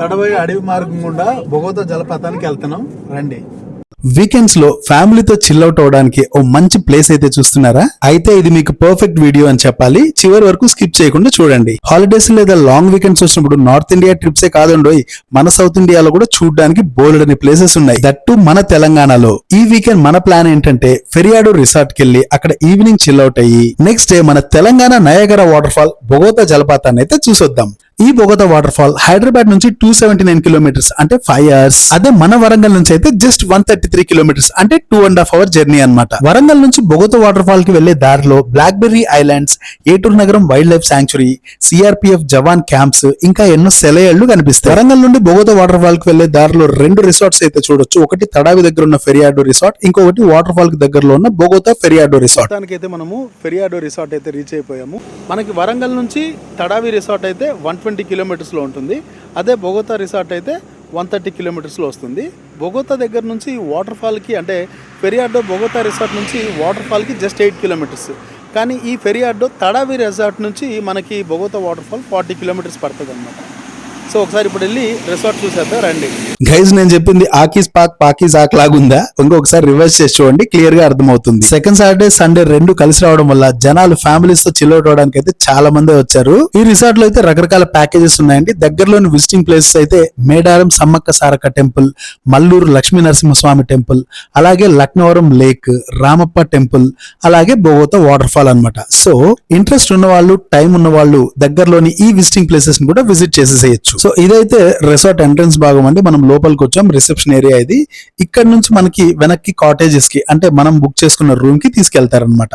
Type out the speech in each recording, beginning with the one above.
తడవై అడవి మార్గం గుండా బొగోతా జలపాతానికి వెళ్తున్నాం. రండి. వీకెండ్స్లో ఫ్యామిలీతో చిల్ అవుట్ అవడానికి ఓ మంచి ప్లేస్ అయితే చూస్తున్నారా? అయితే ఇది మీకు పర్ఫెక్ట్ వీడియో అని చెప్పాలి. చివరి వరకు స్కిప్ చేయకుండా చూడండి. హాలిడేస్ లేదా లాంగ్ వీకెండ్స్ వచ్చినప్పుడు నార్త్ ఇండియా ట్రిప్సే కాదండోయ్. మన సౌత్ ఇండియాలో కూడా చూడడానికి బోల్డని ప్లేసెస్ ఉన్నాయి. దట్టు మన తెలంగాణలో. ఈ వీకెండ్ మన ప్లాన్ ఏంటంటే ఫెరియాడు రిసార్ట్కి వెళ్ళి అక్కడ ఈవినింగ్ చిల్ అవుట్ అయ్యి నెక్స్ట్ డే మన Telangana Niagara water fall Bogatha జలపాతాన్ని అయితే చూసొద్దాం. ఈ బొగత వాటర్ ఫాల్ హైదరాబాద్ నుంచి టూ సెవెంటీ నైన్ కిలోమీటర్స్ అంటే ఫైవ్ అవర్స్ అదే మన వరంగల్ నుంచి అయితే just one thirty three kilometres అంటే two and half hour journey అనమాట వరంగల్ నుంచి బొగత వాటర్ ఫాల్కి వెళ్ళే దారిలో black berry islands Eturu Nagaram wild life sanctuary CRPF jawan camps ఇంకా ఎన్నో సెలయళ్ళు కనిపిస్తాయి. వరంగల్ నుండి బొగత వాటర్ ఫాల్కి వెళ్ళే దారిలో రెండు రిసార్ట్స్ అయితే చూడొచ్చు. ఒకటి తడావి దగ్గర ఉన్న ఫెరియాడో రిసార్ట్ ఇంకొకటి వాటర్ ఫాల్కి దగ్గరలో ఉన్న బొగోతా ఫెరియాడో రిసార్ట్. మొత్తానికి అయితే మనము ఫెరియాడో రిసార్ట్ అయితే రీచ్ అయిపోయాము. మనకి వరంగల్ నుంచి తడావి రిసార్ట్ అయితే వన్ ట్వంటీ కిలోమీటర్స్లో ఉంటుంది. అదే బొగోతా రిసార్ట్ అయితే వన్ థర్టీ కిలోమీటర్స్లో వస్తుంది. బొగోతా దగ్గర నుంచి వాటర్ ఫాల్కి అంటే ఫెరియాడో బొగోతా రిసార్ట్ నుంచి వాటర్ ఫాల్కి జస్ట్ ఎయిట్ కిలోమీటర్స్. కానీ ఈ ఫెరియాడో తడావి రిసార్ట్ నుంచి మనకి Bogatha water fall forty kilometres పడుతుంది అనమాట సో ఒకసారి ఇప్పుడు వెళ్ళి రిసార్ట్ చూసేద్దాం రండి. గైజ్ నేను చెప్పింది ఆకీస్ పాక్ పాకీస్ ఆక్ లాగుందా? ఇంకొకసారి రివర్స్ చేసి చూడండి క్లియర్గా అర్థమవుతుంది. సెకండ్ సాటర్డే సండే రెండు కలిసి రావడం వల్ల జనాలు ఫ్యామిలీస్తో చిల్ అవడానికి అయితే చాలా మంది వచ్చారు. ఈ రిసార్ట్లో అయితే రకరకాల ప్యాకేజెస్ ఉన్నాయండి. దగ్గరలోని విజిటింగ్ ప్లేసెస్ అయితే మేడారం సమ్మక్క సారక్క టెంపుల్ మల్లూరు లక్ష్మీ నరసింహస్వామి టెంపుల్ అలాగే లక్నవరం లేక్ రామప్ప టెంపుల్ అలాగే బోగోత వాటర్ ఫాల్ అన్నమాట. సో ఇంట్రెస్ట్ ఉన్న వాళ్ళు టైం ఉన్న వాళ్ళు దగ్గరలోని ఈ విజిటింగ్ ప్లేసెస్ని కూడా విజిట్ చేసేసేయచ్చు. సో ఇదైతే రిసార్ట్ ఎంట్రన్స్ భాగం అండి. మనం లోపలికి వచ్చాం రిసెప్షన్ ఏరియా ఇది. ఇక్కడ నుంచి మనకి వెనక్కి కాటేజెస్కి అంటే మనం బుక్ చేసుకున్న రూమ్కి తీసుకెళ్తారనమాట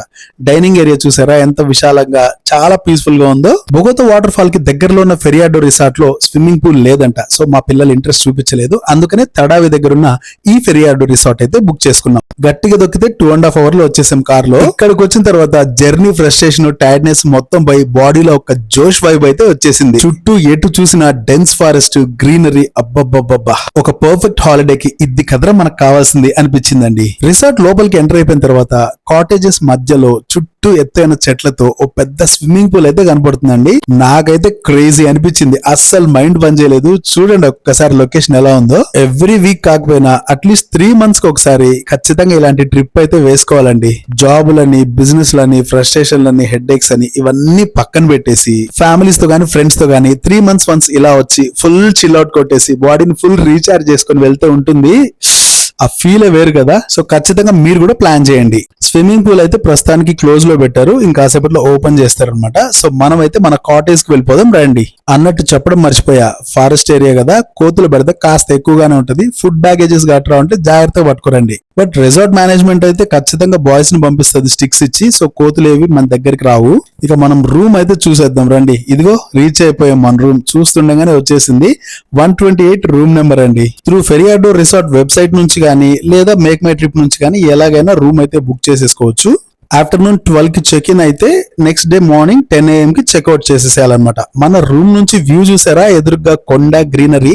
డైనింగ్ ఏరియా చూసారా? ఎంత విశాలంగా చాలా పీస్ఫుల్గా ఉందో. బొగోత వాటర్ ఫాల్కి దగ్గరలో ఉన్న ఫెరియాడో రిసార్ట్లో స్విమ్మింగ్ పూల్ లేదంట. సో మా పిల్లలు ఇంట్రెస్ట్ చూపించలేదు. అందుకనే తడావి దగ్గర ఉన్న ఈ ఫెరియాడో రిసార్ట్ అయితే బుక్ చేసుకున్నాం. గట్టిగా దొక్కితే టూ అండ్ హాఫ్ అవర్లో వచ్చేసాం కార్లో ఇక్కడికి వచ్చిన తర్వాత జర్నీ ఫ్రస్ట్రేషన్ టైర్డ్నెస్ మొత్తం పోయి బాడీలో ఒక జోష్ వైబ్ అయితే వచ్చేసింది. చుట్టూ ఎటు చూసిన డెన్స్ ఫారెస్ట్ గ్రీనరీ అబ్బబ్బబ్బబ్బా. ఒక పర్ఫెక్ట్ హాలిడే కి ఇది కదరా మనకు కావాల్సింది అనిపించిందండి. రిసార్ట్ లోపలికి ఎంటర్ అయిపోయిన తర్వాత కాటేజెస్ మధ్యలో చుట్టూ ఎత్తైన చెట్లతో ఓ పెద్ద స్విమ్మింగ్ పూల్ అయితే కనపడుతుందండి. నాకైతే క్రేజీ అనిపించింది. అస్సలు మైండ్ పని చేయలేదు. చూడండి ఒక్కసారి లొకేషన్ ఎలా ఉందో. ఎవ్రీ వీక్ కాకపోయినా అట్లీస్ట్ త్రీ మంత్స్కి ఒకసారి ఖచ్చితంగా ఇలాంటి ట్రిప్ అయితే వేసుకోవాలండి. జాబులని బిజినెస్ లని ఫ్రస్ట్రేషన్లని హెడ్ ఏక్స్ అని ఇవన్నీ పక్కన పెట్టేసి ఫ్యామిలీస్తో గానీ ఫ్రెండ్స్తో గానీ త్రీ మంత్స్ వన్స్ ఇలా వచ్చి ఫుల్ చిల్ అవుట్ కొట్టేసి బాడీని ఫుల్ రీఛార్జ్ చేసుకొని వెళ్తూ ఉంటుంది. ఆ ఫీల్ వేరు కదా. సో ఖచ్చితంగా మీరు కూడా ప్లాన్ చేయండి. స్విమ్మింగ్ పూల్ అయితే ప్రస్తుతానికి క్లోజ్లో పెట్టారు. ఇంకాసేపట్లో ఓపెన్ చేస్తారనమాట సో మనం అయితే మన కాటేజ్కి వెళ్ళిపోదాం రండి. అన్నట్టు చెప్పడం మర్చిపోయా. ఫారెస్ట్ ఏరియా కదా. కోతులు పెడితే కాస్త ఎక్కువగానే ఉంటుంది. ఫుడ్ బ్యాగేజెస్ గట్రా ఉంటే జాగ్రత్తగా పట్టుకోరండి. బట్ రిసార్ట్ మేనేజ్మెంట్ అయితే ఖచ్చితంగా బాయ్స్ని పంపిస్తుంది స్టిక్స్ ఇచ్చి. సో కోతులు ఏవి మన దగ్గరికి రావు. ఇక మనం రూమ్ అయితే చూసేద్దాం. రండి. ఇదిగో రీచ్ అయిపోయాం మన రూమ్. చూస్తుండగానే వచ్చేసింది. One twenty eight room number అండి. త్రూ ఫెరియాడో రిసార్ట్ వెబ్సైట్ నుంచి కానీ లేదా మేక్ మై ట్రిప్ నుంచి కానీ ఎలాగైనా రూమ్ అయితే బుక్ చేసేసుకోవచ్చు. ఆఫ్టర్నూన్ ట్వెల్వ్కి చెక్ ఇన్ అయితే next day morning ten AM కి చెక్అవుట్ చేసేసేయాలన్నమాట. మన రూమ్ నుంచి వ్యూ చూసారా? ఎదురుగా కొండ గ్రీనరీ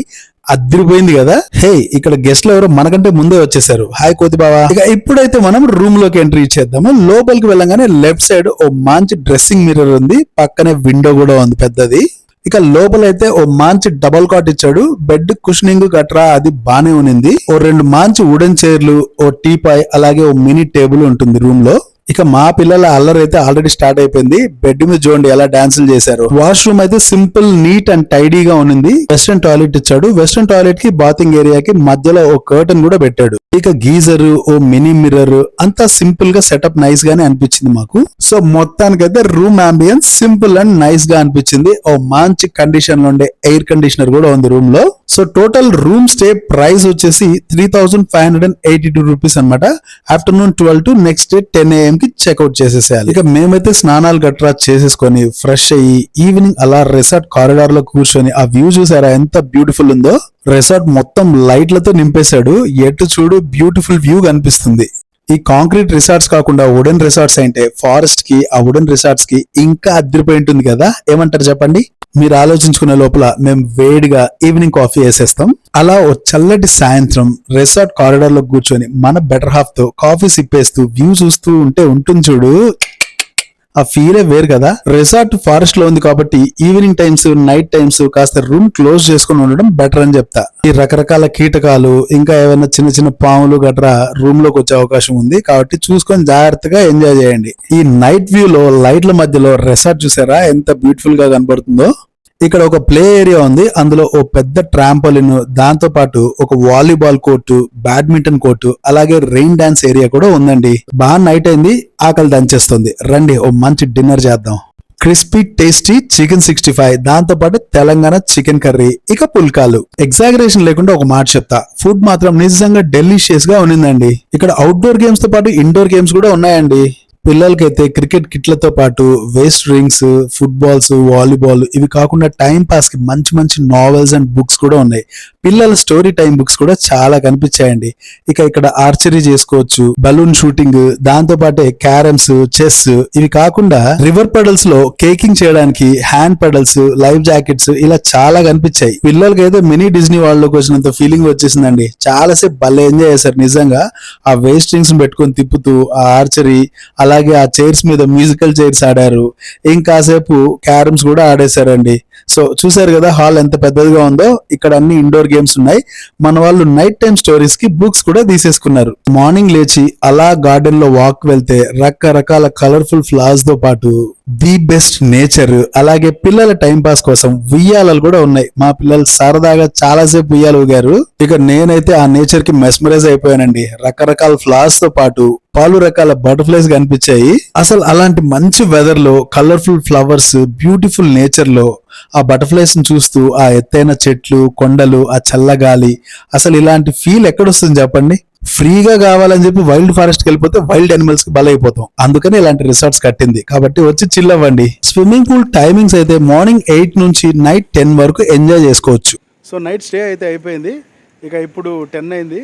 అదిరిపోయింది కదా? హే ఇక్కడ గెస్ట్లు ఎవరో మనకంటే ముందే వచ్చేసారు. హాయ్ కోతి బావా. ఇక ఇప్పుడైతే మనం రూమ్లోకి ఎంట్రీ ఇచ్చేద్దాము. లోపలికి వెళ్ళగానే లెఫ్ట్ సైడ్ ఓ మంచి డ్రెస్సింగ్ మిర్రర్ ఉంది. పక్కనే విండో కూడా ఉంది పెద్దది. ఇక లోపలైతే ఓ మంచి డబల్ కాట్ ఇచ్చాడు. బెడ్ కుషనింగ్ గట్రా అది బానే ఉన్నింది. ఓ రెండు మంచి వుడెన్ చైర్లు ఓ టీపాయ్ అలాగే ఓ మినీ టేబుల్ ఉంటుంది రూమ్లో. ఇక మా పిల్లల అల్లరి అయితే ఆల్రెడీ స్టార్ట్ అయిపోయింది. బెడ్ మీద చూడండి ఎలా డాన్సులు చేశారు. వాష్రూమ్ అయితే సింపుల్ నీట్ అండ్ టైడీగా ఉంది వెస్ట్రన్ టాయిలెట్ ఇచ్చాడు. వెస్ట్రన్ టాయిలెట్కి బాతింగ్ ఏరియాకి మధ్యలో ఒక కర్టన్ కూడా పెట్టాడు. ఇక గీజర్ ఓ మినీ మిర్రర్ అంతా సింపుల్గా సెటప్ నైస్ గానే అనిపించింది మాకు. సో మొత్తానికైతే రూమ్ అంబియన్స్ సింపుల్ అండ్ నైస్గా అనిపించింది. ఓ మంచి కండిషన్లో ఉండే ఎయిర్ కండిషనర్ కూడా ఉంది రూమ్లో. So total room stay price వచ్చేసి three thousand five hundred and eighty two rupees అనమాట afternoon twelve to next day ten AM కి చెక్అవుట్ చేసేసేయాలి. ఇక మేమైతే స్నానాలు గట్రా చేసేసుకొని ఫ్రెష్ అయ్యి ఈవినింగ్ అలా రిసార్ట్ కారిడార్లో కూర్చొని ఆ వ్యూ చూసారా ఎంత బ్యూటిఫుల్ ఉందో. రిసార్ట్ మొత్తం లైట్లతో నింపేశాడు. ఎటు చూడు బ్యూటిఫుల్ వ్యూ కనిపిస్తుంది. ఈ కాంక్రీట్ రిసార్ట్స్ కాకుండా వుడెన్ రిసార్ట్స్ అంటే ఫారెస్ట్కి ఆ వుడెన్ రిసార్ట్స్కి ఇంకా అదిరిపోయి ఉంటుంది కదా? ఏమంటారు చెప్పండి? మీరు ఆలోచించుకునే లోపల మేము వేడిగా ఈవినింగ్ కాఫీ వేసేస్తాం. అలా ఓ చల్లటి సాయంత్రం రిసార్ట్ కారిడార్లో కూర్చొని మన బెటర్ హాఫ్తో కాఫీ సిప్పేస్తూ వ్యూ చూస్తూ ఉంటే ఉంటుంది చూడు. ఆ ఫీలే వేరు కదా. రిసార్ట్ ఫారెస్ట్లో ఉంది కాబట్టి ఈవినింగ్ టైమ్స్ నైట్ టైమ్స్ కాస్త రూమ్ క్లోజ్ చేసుకుని ఉండడం బెటర్ అని చెప్తా. ఈ రకరకాల కీటకాలు ఇంకా ఏమైనా చిన్న చిన్న పాములు గట్రా రూమ్లోకి వచ్చే అవకాశం ఉంది. కాబట్టి చూసుకొని జాగ్రత్తగా ఎంజాయ్ చేయండి. ఈ నైట్ వ్యూ లో లైట్ల మధ్యలో రెసార్ట్ చూసారా? ఎంత బ్యూటిఫుల్గా కనబడుతుందో ఇక్కడ ఒక ప్లే ఏరియా ఉంది. అందులో ఓ పెద్ద ట్రాంపోలిన్ దాంతో పాటు ఒక వాలీబాల్ కోర్టు బ్యాడ్మింటన్ కోర్టు అలాగే రెయిన్ డాన్స్ ఏరియా కూడా ఉందండి. బాగా నైట్ అయింది. ఆకలి దంచేస్తుంది. రండి ఓ మంచి డిన్నర్ చేద్దాం. Crispy tasty chicken sixty five దాంతో పాటు తెలంగాణ చికెన్ కర్రీ ఇక పుల్కాలు. ఎగ్జాగరేషన్ లేకుండా ఒక మాట చెప్తా. ఫుడ్ మాత్రం నిజంగా డెలిషియస్గా ఉన్నిందండి. ఇక్కడ అవుట్డోర్ గేమ్స్తో పాటు ఇండోర్ గేమ్స్ కూడా ఉన్నాయండి. పిల్లలకైతే క్రికెట్ కిట్లతో పాటు వేస్ట్ రింగ్స్ ఫుట్బాల్స్ వాలీబాల్ ఇవి కాకుండా టైం పాస్కి మంచి మంచి నావెల్స్ అండ్ బుక్స్ కూడా ఉన్నాయి. పిల్లల స్టోరీ టైం బుక్స్ కూడా చాలా కనిపించాయండి. ఇక ఇక్కడ ఆర్చరీ చేసుకోవచ్చు బలూన్ షూటింగ్ దాంతో పాటే క్యారమ్స్ చెస్ ఇవి కాకుండా రివర్ పెడల్స్లో కేకింగ్ చేయడానికి హ్యాండ్ పెడల్స్ లైఫ్ జాకెట్స్ ఇలా చాలా కనిపించాయి. పిల్లలకి అయితే మినీ డిజ్నీ వాళ్ళకి వచ్చినంత ఫీలింగ్ వచ్చేసిందండి. చాలా సేపు భలే ఎంజాయ్ చేశారు. నిజంగా ఆ వేస్ట్ రింగ్స్ పెట్టుకొని తిప్పుతూ ఆ ఆర్చరీ అలాగే ఆ చైర్స్ మీద మ్యూజికల్ చైర్స్ ఆడారు. ఇంకాసేపు క్యారమ్స్ కూడా ఆడేశారండి. సో చూసారు కదా హాల్ ఎంత పెద్దదిగా ఉందో ఇక్కడ అన్ని ఇండోర్ గేమ్స్ ఉన్నాయి. మన వాళ్ళు నైట్ టైం స్టోరీస్కి బుక్స్ కూడా తీసేసుకున్నారు. మార్నింగ్ లేచి అలా గార్డెన్లో వాక్ వెళ్తే రకరకాల కలర్ఫుల్ ఫ్లవర్స్తో పాటు ది బెస్ట్ నేచర్ అలాగే పిల్లల టైం పాస్ కోసం ఉయ్యాలలు కూడా ఉన్నాయి. మా పిల్లలు సరదాగా చాలా సేపు ఉయ్యాలు ఊగారు. ఇక నేనైతే ఆ నేచర్కి మెస్మరైజ్ అయిపోయానండి. రకరకాల ఫ్లవర్స్తో పాటు పలు రకాల బటర్ఫ్లైస్ కనిపించాయి. అసలు అలాంటి మంచి వెదర్లో కలర్ఫుల్ ఫ్లవర్స్ బ్యూటిఫుల్ నేచర్లో ఆ బటర్ఫ్లైస్ని చూస్తూ ఆ ఎత్తైన చెట్లు కొండలు ఆ చల్లగాలి అసలు ఇలాంటి ఫీల్ ఎక్కడొస్తుంది చెప్పండి? ఫ్రీగా కావాలని చెప్పి వైల్డ్ ఫారెస్ట్కి వెళ్ళిపోతే వైల్డ్ అనిమల్స్కి బలైపోతాం. అందుకని ఇలాంటి రిసార్ట్స్ కట్టింది. కాబట్టి వచ్చి చిల్ అవ్వండి. స్విమ్మింగ్ పూల్ టైమింగ్స్ అయితే మార్నింగ్ ఎయిట్ నుంచి నైట్ టెన్ వరకు ఎంజాయ్ చేసుకోవచ్చు. సో నైట్ స్టే అయితే అయిపోయింది. ఇక ఇప్పుడు టెన్ అయింది.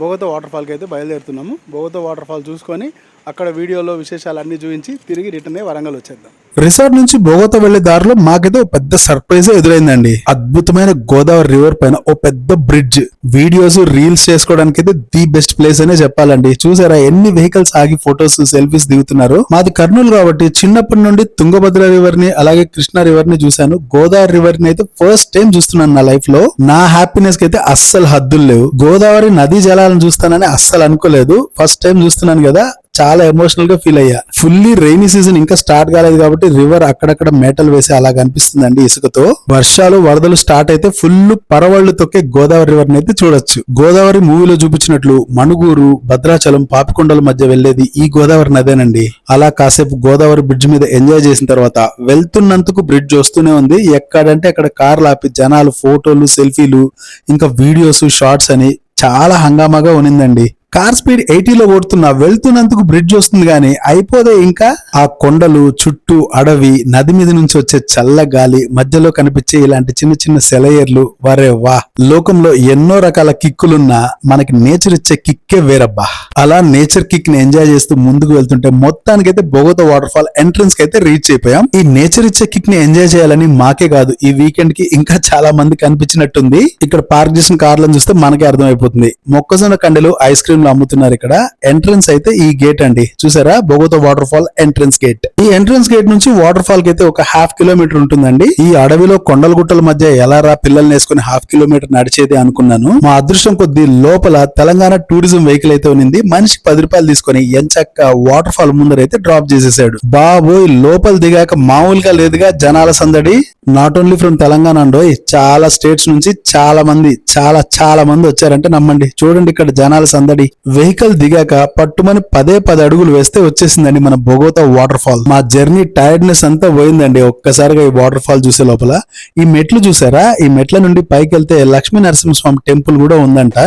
బోగతో వాటర్ ఫాల్కి అయితే బయలుదేరుతున్నాము. బోగతో వాటర్ ఫాల్ చూసుకొని అక్కడ వీడియోలో విశేషాలు అన్నీ చూపించి తిరిగి రిటర్న్ వరంగల్ వచ్చేద్దాం. రిసార్ట్ నుంచి బోగోతా వెళ్ళే దారిలో మాకైతే పెద్ద సర్ప్రైజ్ ఎదురైందండి. అద్భుతమైన గోదావరి రివర్ పైన ఓ పెద్ద బ్రిడ్జ్. వీడియోస్ రీల్స్ చేసుకోవడానికి అయితే ది బెస్ట్ ప్లేస్ అనే చెప్పాలండి. చూసారా ఎన్ని వెహికల్స్ ఆగి ఫొటోస్ సెల్ఫీస్ దిగుతున్నారు? మాది కర్నూలు కాబట్టి చిన్నప్పటి నుండి తుంగభద్ర రివర్ని అలాగే కృష్ణా రివర్ని చూశాను. గోదావరి రివర్ని అయితే ఫస్ట్ టైం చూస్తున్నాను నా లైఫ్లో. నా హ్యాపీనెస్కి అయితే అస్సలు హద్దులు లేవు. గోదావరి నదీ జలాలను చూస్తానని అస్సలు అనుకోలేదు. ఫస్ట్ టైం చూస్తున్నాను కదా చాలా ఎమోషనల్గా ఫీల్ అయ్యా. ఫుల్లీ రైనీ సీజన్ ఇంకా స్టార్ట్ కాలేదు కాబట్టి రివర్ అక్కడక్కడ మేటలు వేసి అలా కనిపిస్తుందండి ఇసుకతో. వర్షాలు వరదలు స్టార్ట్ అయితే ఫుల్ పరవళ్ళు తొక్కే గోదావరి రివర్ని అయితే చూడొచ్చు. గోదావరి మూవీలో చూపించినట్లు మణుగూరు భద్రాచలం పాపికొండల మధ్య వెళ్ళేది ఈ గోదావరి నదేనండి. అలా కాసేపు గోదావరి బ్రిడ్జ్ మీద ఎంజాయ్ చేసిన తర్వాత వెళ్తున్నందుకు బ్రిడ్జ్ వస్తూనే ఉంది. ఎక్కడంటే అక్కడ కార్లు ఆపి జనాలు ఫోటోలు సెల్ఫీలు ఇంకా వీడియోస్ షార్ట్స్ అని చాలా హంగామాగా ఉనిందండి కార్ స్పీడ్ ఎయిటీలో ఓడుతున్నా వెళ్తున్నందుకు బ్రిడ్జ్ వస్తుంది కానీ అయిపోదే ఇంకా. ఆ కొండలు చుట్టూ అడవి నది మీద నుంచి వచ్చే చల్ల గాలి మధ్యలో కనిపించే ఇలాంటి చిన్న చిన్న సెలయర్లు వరే వా. లోకంలో ఎన్నో రకాల కిక్కులున్నా మనకి నేచర్ ఇచ్చే కిక్కే వేరబ్బా. అలా నేచర్ కిక్ని ఎంజాయ్ చేస్తూ ముందుకు వెళ్తుంటే మొత్తానికైతే బొగోత వాటర్ ఫాల్ ఎంట్రన్స్కి అయితే రీచ్ అయిపోయాం. ఈ నేచర్ ఇచ్చే కిక్ని ఎంజాయ్ చేయాలని మాకే కాదు ఈ వీకెండ్కి ఇంకా చాలా మంది కనిపించినట్టుంది ఇక్కడ పార్క్ చేసిన కార్లను చూస్తే మనకే అర్థమైపోతుంది. మొక్కజొన్న కండెలు ఐస్ క్రీమ్ లో అమ్ముతున్నారు ఇక్కడ. ఎంట్రన్స్ అయితే ఈ గేట్ అండి. చూసారా? Bogatha water fall entrance gate ఈ ఎంట్రన్స్ గేట్ నుంచి వాటర్ ఫాల్కి అయితే ఒక హాఫ్ కిలోమీటర్ ఉంటుందండి. ఈ అడవిలో కొండల గుట్టల మధ్య ఎలా రా పిల్లల్ని వేసుకుని హాఫ్ కిలోమీటర్ నడిచేది అనుకున్నాను. మా అదృష్టం కొద్ది లోపల తెలంగాణ టూరిజం వెహికల్ అయితే ఉన్నింది. మనిషికి పది రూపాయలు తీసుకొని ఎంచక్క వాటర్ ఫాల్ ముందర అయితే డ్రాప్ చేసేసాడు. బాబోయ్ లోపల దిగాక మామూలుగా లేదుగా జనాల సందడి. Not only from Telangana and చాలా స్టేట్స్ నుంచి చాలా మంది చాలా చాలా మంది వచ్చారంటే నమ్మండి. చూడండి ఇక్కడ జనాల సందడి. వెహికల్ దిగాక పట్టుమని పదే పది అడుగులు వేస్తే వచ్చేసిందండి మన బొగోతా వాటర్ ఫాల్ మా జర్నీ టైర్డ్నెస్ అంతా పోయిందండి ఒక్కసారిగా ఈ వాటర్ ఫాల్ చూసే లోపల. ఈ మెట్లు చూసారా? ఈ మెట్ల నుండి పైకి వెళ్తే లక్ష్మీ నరసింహస్వామి టెంపుల్ కూడా ఉందంట.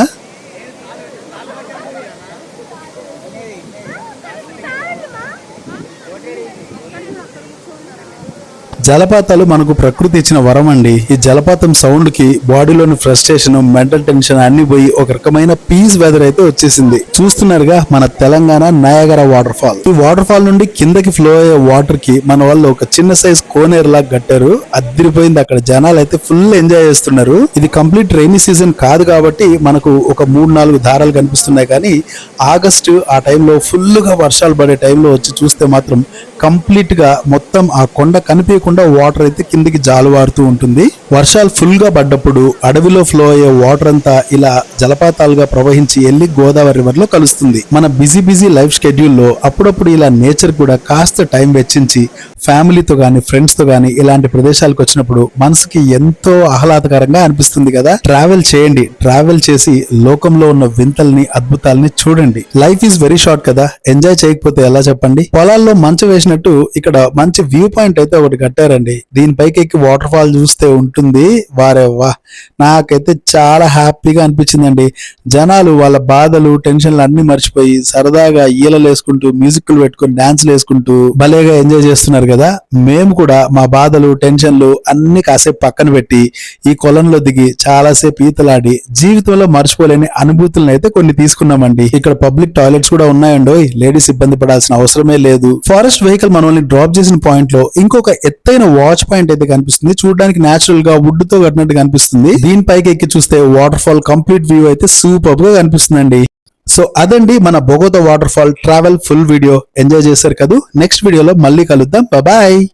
జలపాతాలు మనకు ప్రకృతి ఇచ్చిన వరం అండి ఈ జలపాతం సౌండ్కి బాడీలోని ఫ్రస్ట్రేషన్ మెంటల్ టెన్షన్ అన్ని పోయి ఒక రకమైన పీస్ వెదర్ అయితే వచ్చేసింది. చూస్తున్నారుగా మన తెలంగాణ నయాగర వాటర్ ఫాల్ ఈ వాటర్ ఫాల్ నుండి కిందకి ఫ్లో అయ్యే వాటర్కి మన వాళ్ళు ఒక చిన్న సైజ్ కోనేరు లాగా కట్టారు. అద్దరిపోయింది అక్కడ జనాలు అయితే ఫుల్ ఎంజాయ్ చేస్తున్నారు. ఇది కంప్లీట్ రైనీ సీజన్ కాదు కాబట్టి మనకు ఒక మూడు నాలుగు దారాలు కనిపిస్తున్నాయి కానీ ఆగస్టు ఆ టైంలో ఫుల్గా వర్షాలు పడే టైంలో వచ్చి చూస్తే మాత్రం కంప్లీట్గా మొత్తం ఆ కొండ కనిపించకుండా వాటర్ అయితే కిందికి జాలువారుతూ ఉంటుంది. వర్షాలు ఫుల్గా పడ్డప్పుడు అడవిలో ఫ్లో అయ్యే వాటర్ అంతా ఇలా జలపాతాలుగా ప్రవహించి వెళ్ళి గోదావరి రివర్లో కలుస్తుంది. మన బిజీ బిజీ లైఫ్ షెడ్యూల్లో అప్పుడప్పుడు ఇలా నేచర్ కూడా కాస్త టైం వెచ్చించి ఫ్యామిలీతో గాని ఫ్రెండ్స్తో గాని ఇలాంటి ప్రదేశాలకు వచ్చినప్పుడు మనసుకి ఎంతో ఆహ్లాదకరంగా అనిపిస్తుంది కదా. ట్రావెల్ చేయండి. ట్రావెల్ చేసి లోకంలో ఉన్న వింతల్ని అద్భుతాలని చూడండి. లైఫ్ ఈజ్ వెరీ షార్ట్ కదా. ఎంజాయ్ చేయకపోతే ఎలా చెప్పండి? పొలాల్లో మంచు చూసినట్టు ఇక్కడ మంచి వ్యూ పాయింట్ అయితే ఒకటి కట్టారండి. దీనిపైకి ఎక్కి వాటర్ ఫాల్ చూస్తే ఉంటుంది. వారే వా నాకైతే చాలా హ్యాపీగా అనిపించిందండి. జనాలు వాళ్ళ బాధలు టెన్షన్లు అన్ని మర్చిపోయి సరదాగా ఈలలు వేసుకుంటూ మ్యూజిక్లు పెట్టుకుని డాన్స్లు వేసుకుంటూ భలేగా ఎంజాయ్ చేస్తున్నారు కదా. మేము కూడా మా బాధలు టెన్షన్లు అన్ని కాసేపు పక్కన పెట్టి ఈ కొలంలో దిగి చాలాసేపు ఈతలాడి జీవితంలో మర్చిపోలేని అనుభూతులను అయితే కొన్ని తీసుకున్నామండి. ఇక్కడ పబ్లిక్ టాయిలెట్స్ కూడా ఉన్నాయండి లేడీస్ ఇబ్బంది పడాల్సిన అవసరమే లేదు. ఫారెస్ట్ వెహికల్ మనల్ని డ్రాప్ చేసిన పాయింట్లో ఇంకొక ఎత్తైన వాచ్ పాయింట్ అయితే కనిపిస్తుంది. చూడడానికి నేచురల్గా వుడ్తో కట్టినట్టు కనిపిస్తుంది. దీనిపైకి ఎక్కి చూస్తే వాటర్ ఫాల్ కంప్లీట్ వ్యూ అయితే సూపర్గా కనిపిస్తుందండి. సో అదండి మన Bogatha water fall travel full video enjoy చేశారు కదా? నెక్స్ట్ వీడియోలో మళ్ళీ కలుద్దాం. బాయ్